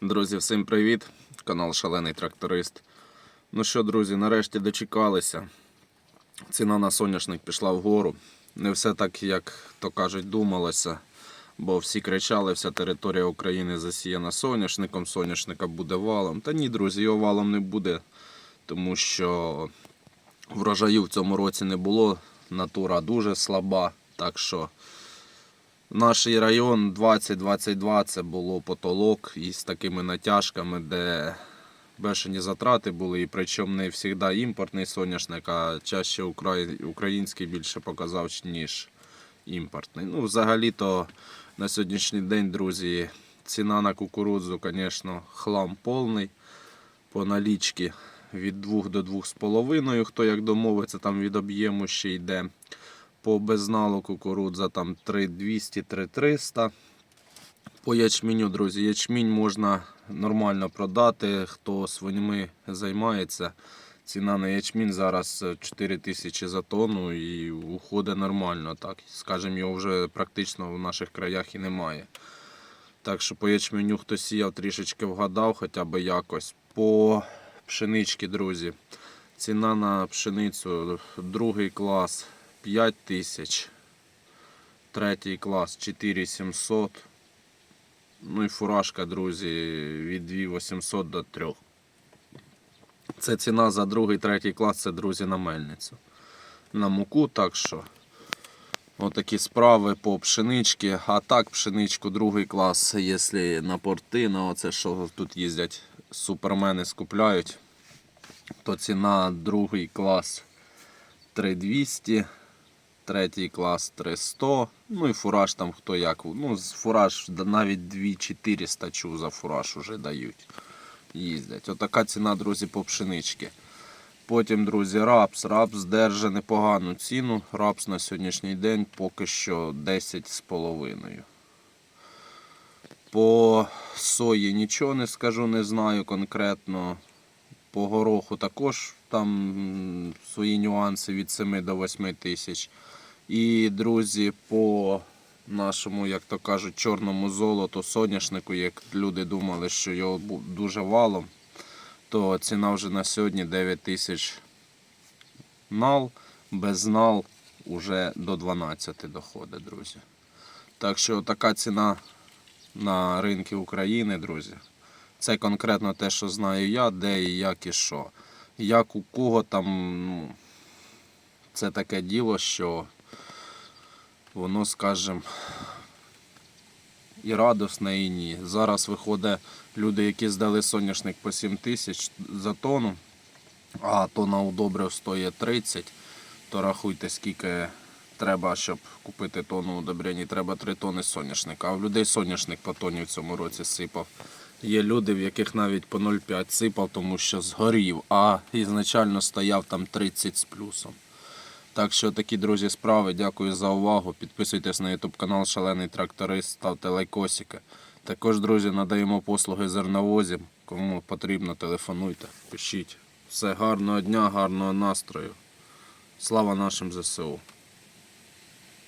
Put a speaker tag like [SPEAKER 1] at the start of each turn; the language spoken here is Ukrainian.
[SPEAKER 1] Друзі, всім привіт! Канал Шалений Тракторист. Ну що, друзі, нарешті дочекалися. Ціна на соняшник пішла вгору. Не все так, як то кажуть, думалося. Бо всі кричали, вся територія України засіяна соняшником, соняшника буде валом. Та ні, друзі, його валом не буде, тому що врожаю в цьому році не було. Натура дуже слаба. Так що наш район 20-22 це було потолок із такими натяжками, де бешені затрати були, і причому не завжди імпортний соняшник, а чаще український більше показав, ніж імпортний. Ну, взагалі-то на сьогоднішній день, друзі, ціна на кукурудзу, звісно, хлам повний. По налічки від 2 до 2,5, хто як домовиться, там від об'єму ще йде. По безналу кукурудза там 3200 3300 По ячменю, друзі, ячмінь можна нормально продати. Хто свинями займається. Ціна на ячмінь зараз 4 тисячі за тонну і уходить нормально. Так, скажімо, його вже практично в наших краях і немає. Так що по ячменю хто сіяв, трішечки вгадав, хоча б якось. По пшенички, друзі. Ціна на пшеницю другий клас 5 тисяч, третій клас 4700. Ну і фуражка, друзі, від 2800 до 3. Це ціна за другий, третій клас, це, друзі, на мельницю. На муку, так що. Отакі справи по пшенички. А так, пшеничку другий клас, якщо на порти, на оце що тут їздять супермени скупляють, то ціна другий клас 3200, третій клас 300, ну і фураж там хто як. Ну, фураж навіть 2400 чув за фураж уже дають. Їздять. Отака ціна, друзі, по пшенички. Потім, друзі, рапс. Рапс держить непогану ціну. Рапс на сьогоднішній день поки що 10,5. По сої нічого не скажу, не знаю конкретно. По гороху також там свої нюанси від 7 до 8 тисяч. І, друзі, по нашому, як то кажуть, чорному золоту, соняшнику, як люди думали, що його дуже валом, то ціна вже на сьогодні 9 тисяч нал, без нал уже до 12 доходить, друзі. Так що така ціна на ринки України, друзі. Це конкретно те, що знаю я, де і як і що. Як у кого там, ну, це таке діло, що воно, скажімо, і радосне, і ні. Зараз виходить люди, які здали соняшник по 7 тисяч за тонну, а тонна удобрив стоїть 30, то рахуйте, скільки треба, щоб купити тонну удобрень, треба 3 тони соняшника. А в людей соняшник по тоні в цьому році сипав. Є люди, в яких навіть по 0,5 сипав, тому що згорів, а ізначально стояв там 30 з плюсом. Так що такі, друзі, справи. Дякую за увагу. Підписуйтесь на YouTube канал Шалений Тракторист, ставте лайкосики. Також, друзі, надаємо послуги зерновозів. Кому потрібно, телефонуйте, пишіть. Все гарного дня, гарного настрою. Слава нашим ЗСУ.